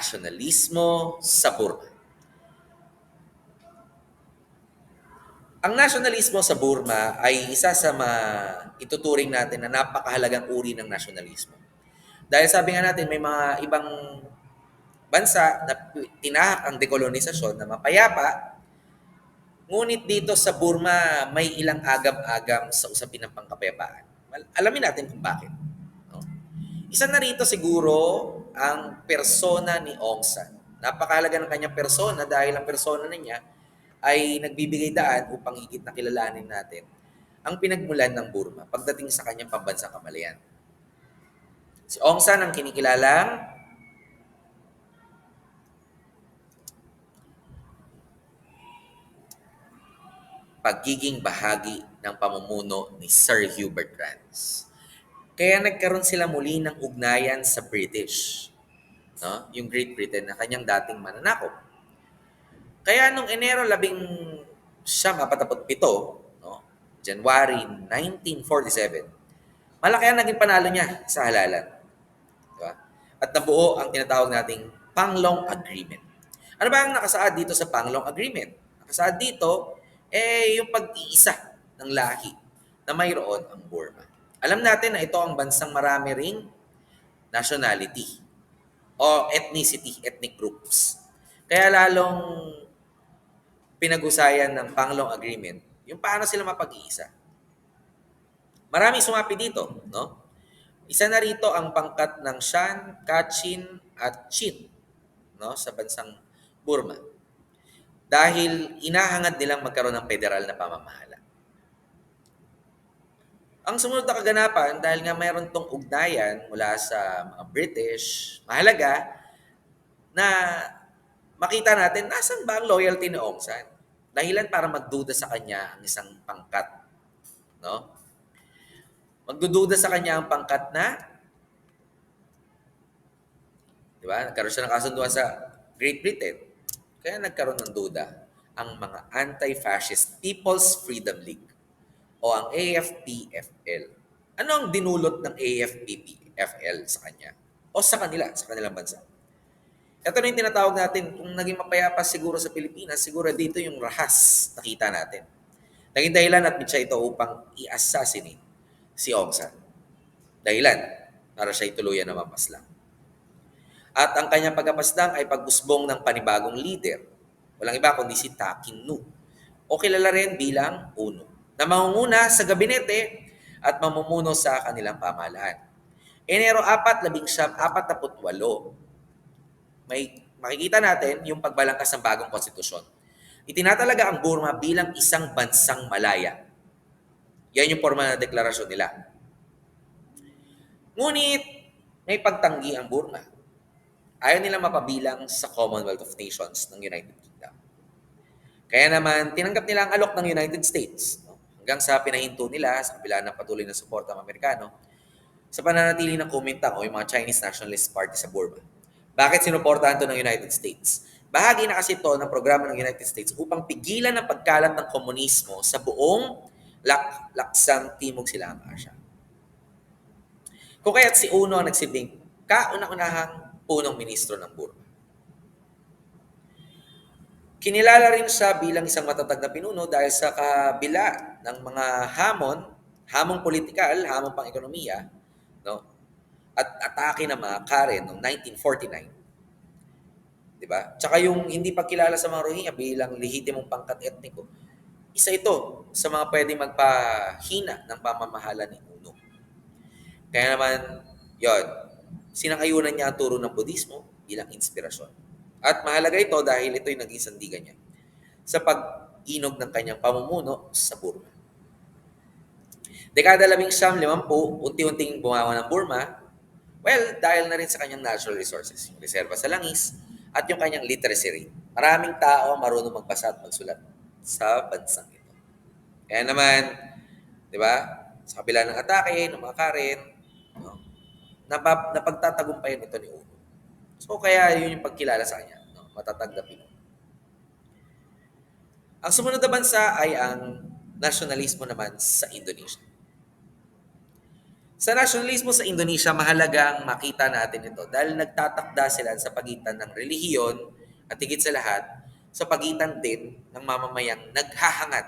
nasyonalismo sa Burma. Ang nasyonalismo sa Burma ay isa sa mga ituturing natin na napakahalagang uri ng nasyonalismo. Dahil sabi nga natin, may mga ibang bansa na tinahak ang dekolonisasyon na mapayapa, ngunit dito sa Burma, may ilang agam-agam sa usapin ng pangkapayapaan. Alamin natin kung bakit. No? Isa na rito siguro ang persona ni Aung San. Napakahalaga ng kanyang persona dahil ang persona na niya ay nagbibigay daan upang higit na kilalanin natin ang pinagmulan ng Burma pagdating sa kanyang pambansang kamalayan. Si Aung San ang kinikilalang pagiging bahagi ng pamumuno ni Sir Hubert Rance. Kaya nagkaroon sila muli ng ugnayan sa British, no? yung Great Britain na kanyang dating mananakop. Kaya nung Enero 19 siyam pito, no? January 1947, malaki ang naging panalo niya sa halalan. Diba? At nabuo ang tinatawag nating Panglong Agreement. Ano ba ang nakasaad dito sa Panglong Agreement? Nakasaad dito, eh, yung pag-iisa ng lahi na mayroon ang Burma. Alam natin na ito ang bansang marami ring nationality o ethnicity, ethnic groups. Kaya lalong pinag-usayan ng Panglong Agreement yung paano sila mapag-iisa. Maraming sumapi dito, no? Isa na rito ang pangkat ng Shan, Kachin at Chin no, sa bansang Burma. Dahil inahangad nilang magkaroon ng federal na pamamahala. Ang sumunod na kaganapan, dahil nga mayroon tong ugnayan mula sa mga British, mahalaga na makita natin nasan ba ang loyalty ni Aung San. Dahilan para magduda sa kanya ang isang pangkat. No? Magdududa sa kanya ang pangkat na Di ba? Nagkaroon siya ng kasunduan sa Great Britain. Kaya nagkaroon ng duda ang mga anti-fascist People's Freedom League o ang AFP-FL. Ano ang dinulot ng AFP-FL sa kanya? O sa kanila, sa kanilang bansa? Ito na yung tinatawag natin, kung naging mapayapa siguro sa Pilipinas, siguro dito yung rahas nakita natin. Naging dahilan at mitya ito upang i-assassinate si Aung San. Dahilan para siya ituluyan na mapaslang. At ang kanyang pagkapaslang ay pag-usbong ng panibagong leader. Walang iba kundi si Takin Nu. O kilala rin bilang Uno. Na mangunguna sa gabinete at mamumuno sa kanilang pamahalaan. Enero 4, 1948, may makikita natin yung pagbalangkas ng bagong konstitusyon. Itinatalaga ang Burma bilang isang bansang malaya. Yan yung formal na deklarasyon nila. Ngunit, may pagtanggi ang Burma. Ayaw nila mapabilang sa Commonwealth of Nations ng United Kingdom. Kaya naman, tinanggap nila ang alok ng United States. Hanggang sa pinahinto nila sa kabila ng patuloy na suporta ng Amerikano sa pananatili ng Kuomintang o yung mga Chinese Nationalist Party sa Burma. Bakit sinuportahan ito ng United States? Bahagi na kasi ito ng programa ng United States upang pigilan ang pagkalat ng komunismo sa buong lak laksang Timog Silangang Asya. Kung kaya't si Uno ang nagsilbing kauna-unahang punong ministro ng Burma. Kinilala rin siya bilang isang matatag na pinuno dahil sa kabila ng mga hamon, hamong politikal, hamong pang ekonomiya, no? at atake ng mga Karen noong 1949. Di ba? Tsaka yung hindi pagkilala sa mga Rohingya bilang lehitimong pangkat etniko, isa ito sa mga pwedeng magpahina ng pamamahala ni Uno. Kaya naman, yon sinangayunan niya ang turo ng Budismo bilang inspirasyon. At mahalaga ito dahil ito yung naging sandigan niya sa pag-inog ng kanyang pamumuno sa Burma. Dekada labing siyam, limampu, unti-unting bumawa ng Burma, well, dahil na rin sa kanyang natural resources, yung reserva sa langis, at yung kanyang literacy rate. Maraming tao marunong magbasa at magsulat sa bansang ito. Kaya naman, di ba, sa kabila ng atake, ng mga Karen, no, napag, napagtatagumpayan ito ni Uno. So, kaya yun yung pagkilala sa kanya, no, matatag na Pinoy. Ang sumunod na bansa ay ang nasyonalismo naman sa Indonesia. Sa nasyonalismo sa Indonesia, mahalagang makita natin ito dahil nagtatakda sila sa pagitan ng relihiyon at higit sa lahat, sa pagitan din ng mamamayang naghahangad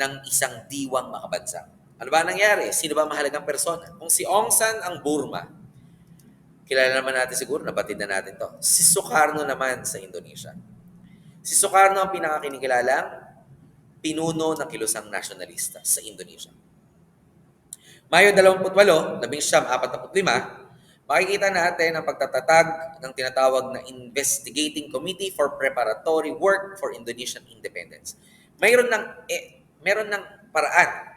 ng isang diwang makabansa. Ano ba nangyari? Sino ba mahalagang persona? Kung si Aung San ang Burma, kilala naman natin siguro, nabatid na natin to. Si Sukarno naman sa Indonesia. Si Sukarno ang pinakakinikilalang pinuno ng kilusang nasyonalista sa Indonesia. Mayo 28, 1945, makikita natin ang pagtatatag ng tinatawag na Investigating Committee for Preparatory Work for Indonesian Independence. Mayroon ng eh, mayroon ng paraan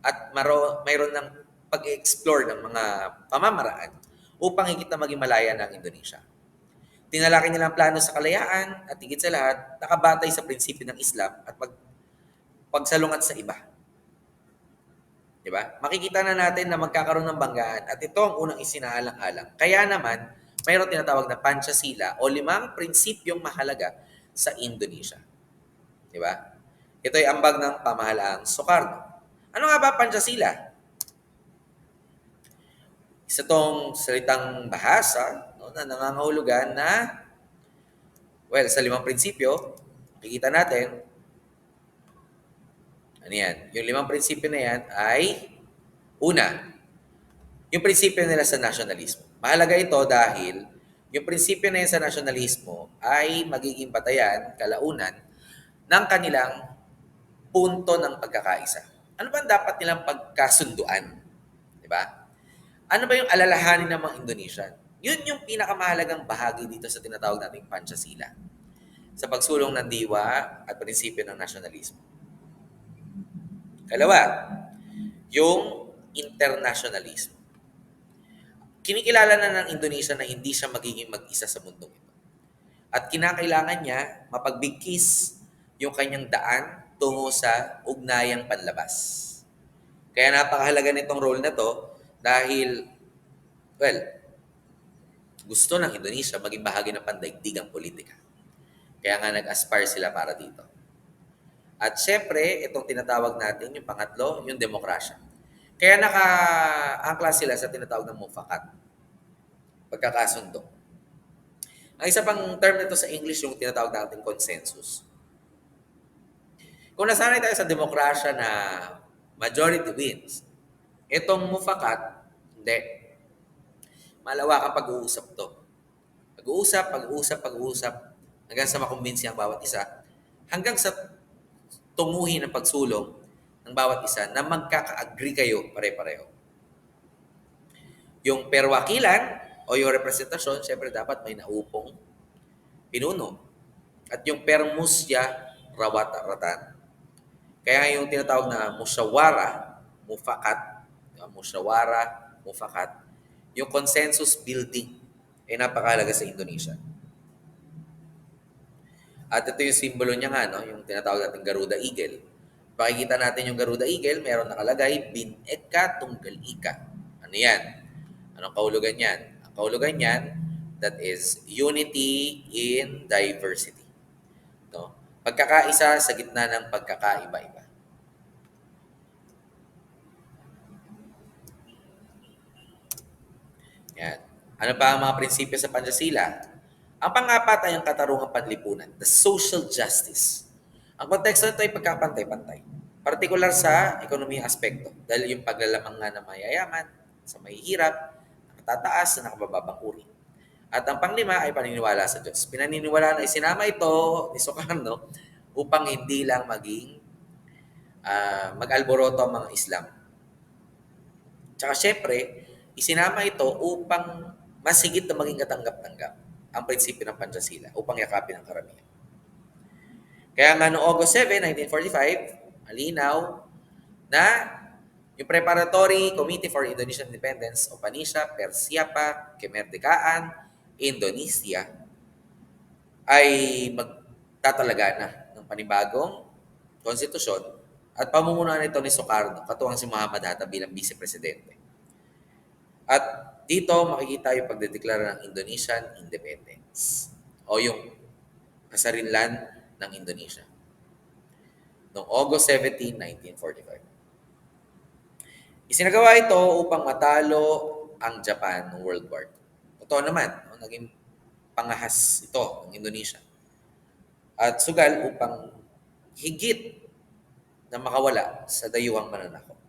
at maro, mayroon ng pag-explore ng mga pamamaraan upang higit na maging malaya ng Indonesia. Tinalaki nila ang plano sa kalayaan at higit sa lahat, nakabatay sa prinsipyo ng Islam at pag, pagsalungat sa iba. Di ba? Makikita na natin na magkakaroon ng banggaan at ito ang unang isinaalang-alang. Kaya naman, mayroon tinatawag na Panchasila o limang prinsipyong mahalaga sa Indonesia. Di ba? Ito ay ambag ng pamahalaang Sukarno. Ano nga ba Panchasila? Isa tong salitang bahasa no, na nangangahulugan na, well, sa limang prinsipyo, makikita natin, ano yan? Yung limang prinsipyo na yan ay, una, yung prinsipyo nila sa nationalismo. Mahalaga ito dahil yung prinsipyo na yan sa nationalismo ay magiging batayan, kalaunan, ng kanilang punto ng pagkakaisa. Ano ba dapat nilang pagkasunduan? Di ba? Ano ba yung alalahanin ng mga Indonesian? Yun yung pinakamahalagang bahagi dito sa tinatawag nating Panchasila sa pagsulong ng diwa at prinsipyo ng nasyonalismo. Kalawa, yung internationalism. Kinikilala na ng Indonesia na hindi siya magiging mag-isa sa mundong ito. At kinakailangan niya mapagbigkis yung kanyang daan tungo sa ugnayang panlabas. Kaya napakahalaga nitong role na to dahil, well, gusto ng Indonesia maging bahagi ng pandaigdigang politika. Kaya nga nag-aspire sila para dito. At syempre, itong tinatawag natin, yung pangatlo, yung demokrasya. Kaya naka-angkla sila sa tinatawag ng mufakat. Pagkakasundo. Ang isa pang term nito sa English, yung tinatawag natin consensus. Kung nasanay tayo sa demokrasya na majority wins, itong mufakat, hindi. Malawakang pag-uusap to. Pag-uusap, pag-uusap, pag-uusap, hanggang sa makumbinsi ang bawat isa, hanggang sa tumuhin ng pagsulong ng bawat isa na magkaka-agree kayo pare-pareho. Yung perwakilan o yung representasyon, siyempre dapat may naupong pinuno. At yung permusya rawat-ratan. Kaya yung tinatawag na musyawara, mufakat, musyawara, mufakat, yung consensus building ay napakahalaga sa Indonesia. At ito yung simbolo niya nga, no? yung tinatawag natin Garuda Eagle. Pakikita natin yung Garuda Eagle, meron nakalagay, Bin Eka Tunggal Ika. Ano yan? Anong kahulugan yan? Ang kahulugan yan, that is unity in diversity. No? Pagkakaisa sa gitna ng pagkakaiba-iba. Yan. Ano pa ang mga prinsipyo sa Panchasila? Ang pangapat ay ang katarungang panlipunan, the social justice. Ang konteksto nito ay pagkapantay-pantay. Partikular sa ekonomiyang aspekto dahil yung paglalamang nga ng mayayaman sa mahihirap, nakatataas na nakabababang uri. At ang panglima ay paniniwala sa Diyos. Pinaniniwala na isinama ito ni Sukarno upang hindi lang maging uh, mag-alboroto ang mga Islam. Tsaka syempre, isinama ito upang masigit na maging katanggap-tanggap ang prinsipyo ng Panchasila upang yakapin ang karamihan. Kaya nga noong August 7, 1945, malinaw na yung Preparatory Committee for Indonesian Independence o PANISA, Persiapa, Kemerdekaan, Indonesia ay magtatalaga na ng panibagong konstitusyon at pamumunuan nito ni Sukarno, katuwang si Muhammad Hatta bilang vice-presidente. At dito makikita yung pagdedeklara ng Indonesian independence o yung kasarinlan ng Indonesia. Noong August 17, 1945. Isinagawa ito upang matalo ang Japan noong World War II. Totoo naman, no? naging pangahas ito ng Indonesia. At sugal upang higit na makawala sa dayuhang mananakop.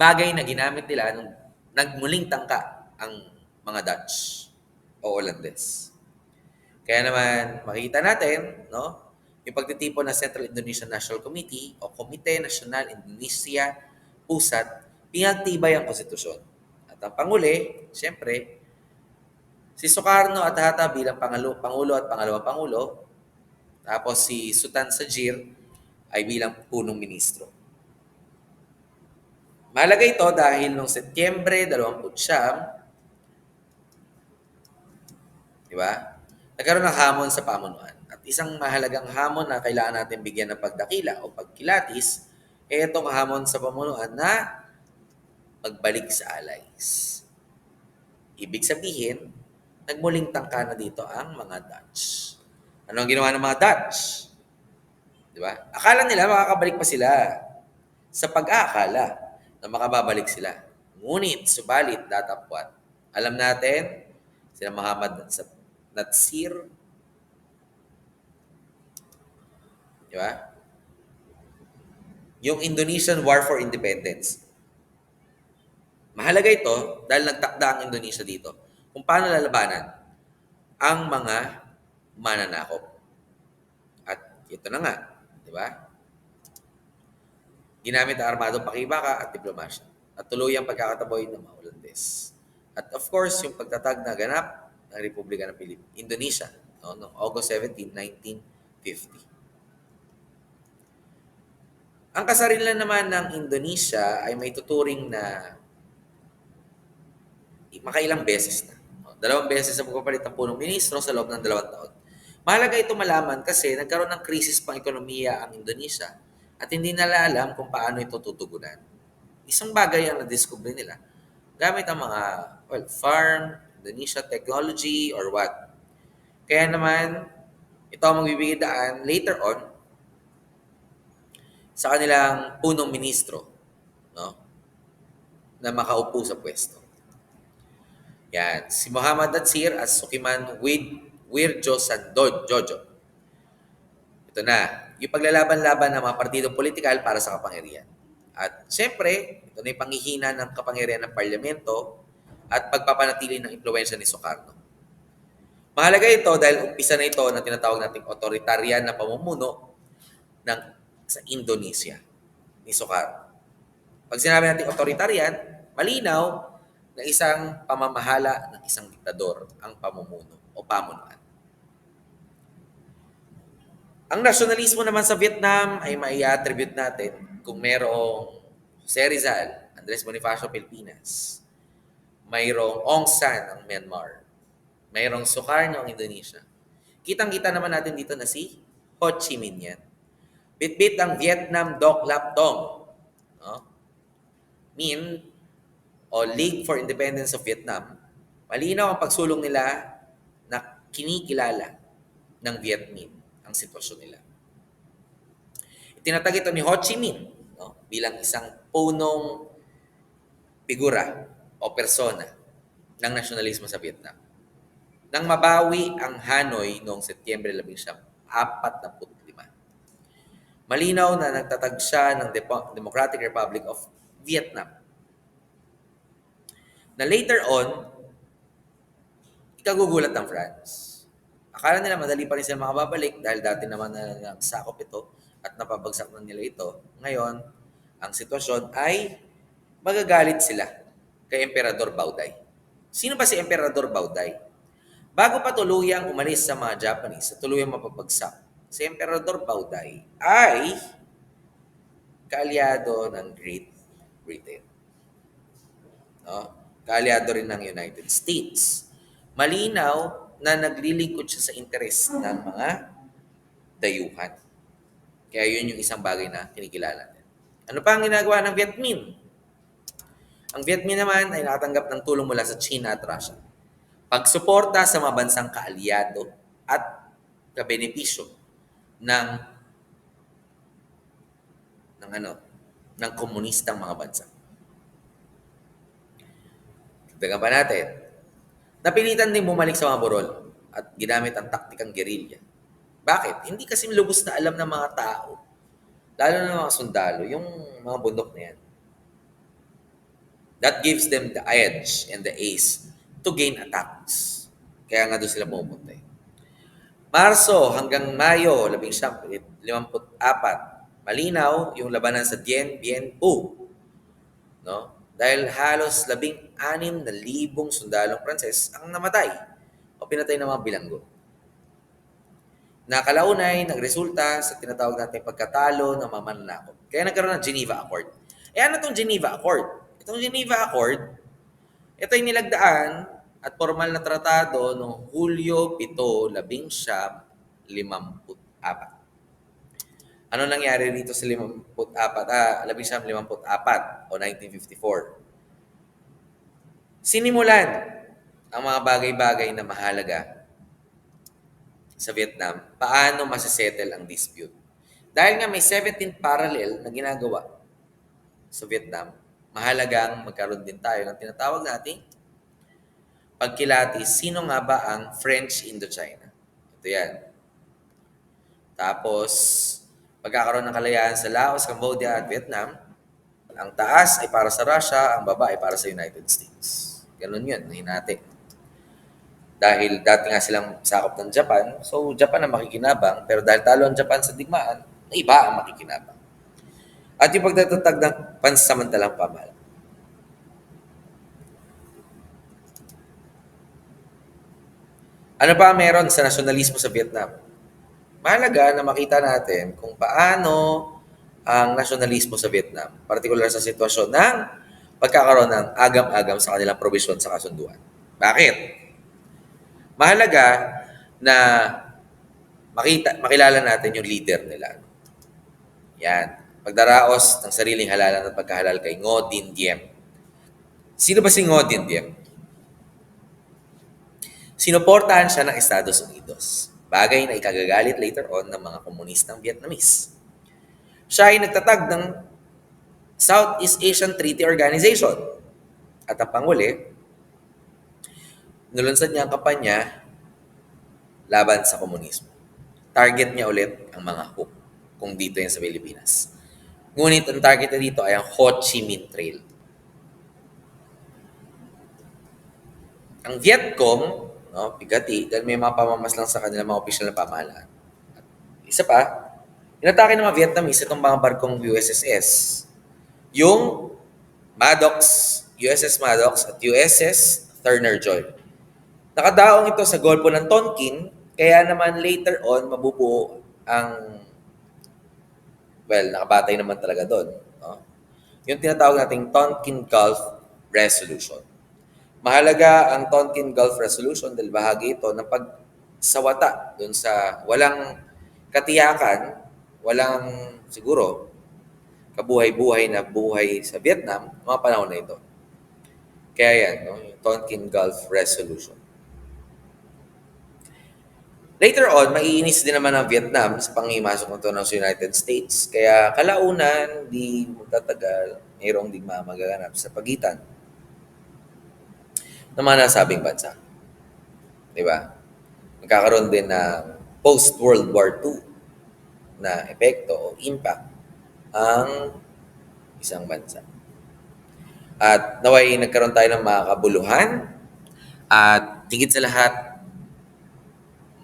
Bagay na ginamit nila nung nagmuling tangka ang mga Dutch o Olandes. Kaya naman, makita natin, no, yung pagtitipon ng Central Indonesian National Committee o Komite Nasional Indonesia Pusat, pinagtibay ang konstitusyon. At ang Panguli, siyempre, si Sukarno at Hatta bilang pangalo, Pangulo at Pangalawang Pangulo, tapos si Sultan Sajir ay bilang punong ministro. Mahalaga ito dahil noong Setyembre 29, di ba? Nagkaroon ng hamon sa pamunuan. At isang mahalagang hamon na kailangan natin bigyan ng pagdakila o pagkilatis, eh itong hamon sa pamunuan na magbalik sa alays. Ibig sabihin, nagmuling tangka na dito ang mga Dutch. Ano ang ginawa ng mga Dutch? Di ba? Akala nila makakabalik pa sila sa pag-aakala na makababalik sila. Ngunit, subalit, datapwat. Alam natin, sila Muhammad Natsir, di ba? Yung Indonesian War for Independence. Mahalaga ito dahil nagtakda ang Indonesia dito kung paano lalabanan ang mga mananakop. At ito na nga, di ba? Ginamit ang armadong pakibaka at diplomasya at tuluyang pagkakataboy ng mga Holandes. At of course, yung pagtatag na ganap ng Republika ng Pilip Indonesia no, noong August 17, 1950. Ang kasarilan naman ng Indonesia ay may tuturing na makailang beses na. No? Dalawang beses na pagpapalit ng punong ministro sa loob ng dalawang taon. Mahalaga ito malaman kasi nagkaroon ng krisis pang ekonomiya ang Indonesia at hindi nila alam kung paano ito tutugunan. Isang bagay ang na-discover nila gamit ang mga well, farm, Indonesia technology, or what. Kaya naman, ito ang magbibigay daan later on sa kanilang punong ministro no? na makaupo sa pwesto. Yan. Si Muhammad Natsir at Sukiman Wid Wirjo Sandod Jojo. Ito na. Yung paglalaban-laban ng mga partidong politikal para sa kapangyarihan. At siyempre, ito na yung panghihina ng kapangyarihan ng parlamento at pagpapanatili ng impluensya ni Sukarno. Mahalaga ito dahil umpisa na ito ng tinatawag nating authoritarian na pamumuno ng sa Indonesia ni Sukarno. Pag sinabi natin authoritarian, malinaw na isang pamamahala ng isang diktador ang pamumuno o pamunuan. Ang nasyonalismo naman sa Vietnam ay mai-attribute natin kung merong Jose Rizal, Andres Bonifacio Pilipinas, mayroong Aung San ang Myanmar, mayroong Sukarno ang Indonesia. Kitang-kita naman natin dito na si Ho Chi Minh yan. Bitbit ang Vietnam Doc Lap Dong. No? Min o League for Independence of Vietnam. Malinaw ang pagsulong nila na kinikilala ng Viet Minh ang sitwasyon nila. Itinatag ito ni Ho Chi Minh no, bilang isang punong figura o persona ng nasyonalismo sa Vietnam. Nang mabawi ang Hanoi noong Setyembre 11, 45. Malinaw na nagtatag siya ng Democratic Republic of Vietnam. Na later on, ikagugulat ng France. Akala nila madali pa rin sila makababalik dahil dati naman na nagsakop ito at napabagsak na nila ito. Ngayon, ang sitwasyon ay magagalit sila kay Emperador Bauday. Sino ba si Emperador Bauday? Bago pa tuluyang umalis sa mga Japanese at tuluyang mapapagsak, si Emperador Bauday ay kaalyado ng Great Britain. No? Kaalyado rin ng United States. Malinaw na naglilingkod siya sa interes ng mga dayuhan. Kaya yun yung isang bagay na kinikilala natin. Ano pa ang ginagawa ng Viet Minh? Ang Viet Minh naman ay nakatanggap ng tulong mula sa China at Russia. Pagsuporta sa mga bansang kaalyado at kabenepisyo ng ng ano ng komunistang mga bansa. Dagdagan pa natin. Napilitan din bumalik sa mga burol at ginamit ang taktikang gerilya. Bakit? Hindi kasi lubos na alam ng mga tao, lalo na mga sundalo, yung mga bundok na yan. That gives them the edge and the ace to gain attacks. Kaya nga doon sila pumupunta. eh. Marso hanggang Mayo, 1954, malinaw yung labanan sa Dien Bien Phu. No? Dahil halos labing anim na libong sundalong Pranses ang namatay o pinatay ng mga bilanggo. Nakalaunay, nagresulta sa tinatawag natin pagkatalo ng mga mananakop. Kaya nagkaroon ng Geneva Accord. Eh ano itong Geneva Accord? Itong Geneva Accord, ito ay nilagdaan at formal na tratado noong Hulyo 7, 1954. Ano nangyari dito sa 54, ah, 1954 o 1954? Sinimulan ang mga bagay-bagay na mahalaga sa Vietnam, paano masasettle ang dispute. Dahil nga may 17 parallel na ginagawa sa Vietnam, mahalagang magkaroon din tayo ng tinatawag nating pagkilati, sino nga ba ang French Indochina? Ito yan. Tapos, pagkakaroon ng kalayaan sa Laos, Cambodia at Vietnam, ang taas ay para sa Russia, ang baba ay para sa United States. Ganun yun, hinati. Dahil dati nga silang sakop ng Japan, so Japan ang makikinabang, pero dahil talo ang Japan sa digmaan, iba ang makikinabang. At yung pagtatatag ng pansamantalang pamahalaan. Ano pa meron sa nasyonalismo sa Vietnam? Mahalaga na makita natin kung paano ang nasyonalismo sa Vietnam, partikular sa sitwasyon ng pagkakaroon ng agam-agam sa kanilang probisyon sa kasunduan. Bakit? Mahalaga na makita, makilala natin yung leader nila. Yan. Pagdaraos ng sariling halalan at pagkahalal kay Ngo Dinh Diem. Sino ba si Ngo Dinh Diem? Sinuportahan siya ng Estados Unidos. Bagay na ikagagalit later on ng mga komunistang Vietnamese. Siya ay nagtatag ng Southeast Asian Treaty Organization. At ang panguli, nulunsad niya ang kampanya laban sa komunismo. Target niya ulit ang mga hook kung dito yan sa Pilipinas. Ngunit ang target niya dito ay ang Ho Chi Minh Trail. Ang Vietcong, no, bigati, dahil may mga pamamaslang sa kanila mga opisyal na pamahalaan. At isa pa, inatake ng mga Vietnamese itong mga barkong USSS. Yung Maddox, USS Maddox at USS Turner Joy. Nakadaong ito sa Golpo ng Tonkin, kaya naman later on, mabubuo ang, well, nakabatay naman talaga doon. No? Yung tinatawag nating Tonkin Gulf Resolution. Mahalaga ang Tonkin Gulf Resolution dahil bahagi ito ng pagsawata doon sa walang katiyakan, walang siguro kabuhay-buhay na buhay sa Vietnam, mga panahon na ito. Kaya yan, no? Tonkin Gulf Resolution. Later on, maiinis din naman ang Vietnam sa pangimasok nito ng United States. Kaya kalaunan, di magtatagal, mayroong digma magaganap sa pagitan ng mga nasabing bansa. Di ba? Magkakaroon din ng post-World War II na epekto o impact ang isang bansa. At naway nagkaroon tayo ng mga kabuluhan at higit sa lahat,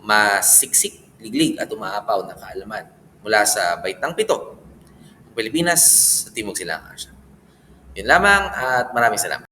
masiksik, liglig at umaapaw na kaalaman mula sa Baitang Pito, Pilipinas sa Timog Silangang Asya. Yun lamang at maraming salamat.